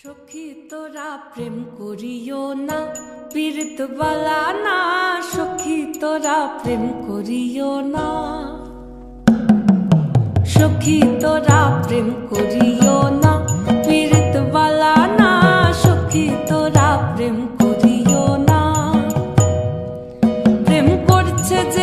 সখী তোরা প্রেম করিও না পীড়িত বালা না। সখী তোরা প্রেম করিও না। সখী তোরা প্রেম করিও না পীড়িত বালা না। সখী তোরা প্রেম করিও না। প্রেম করছে যে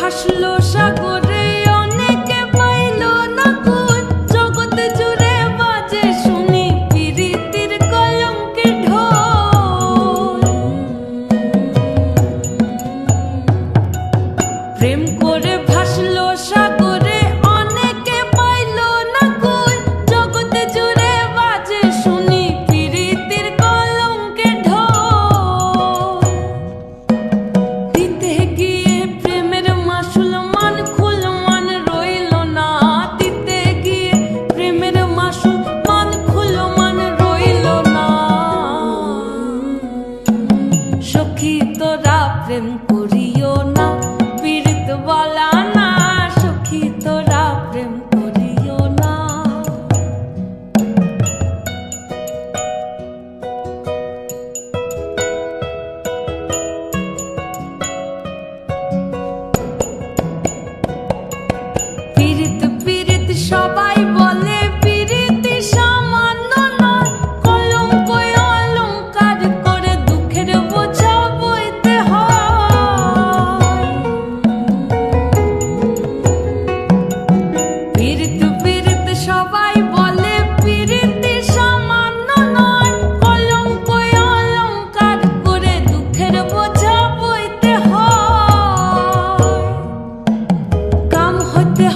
ভাসলো সাগরে, অনেকে পাইল না জুড়ে বাজে শুনি প্রীতির কলঙ্কের ঢোল। প্রেম করে ভাসলো সাগরে, অনেকে পাইল না কুল জগৎ জুড়ে বাজে শুনি তোরা প্রেম করিও না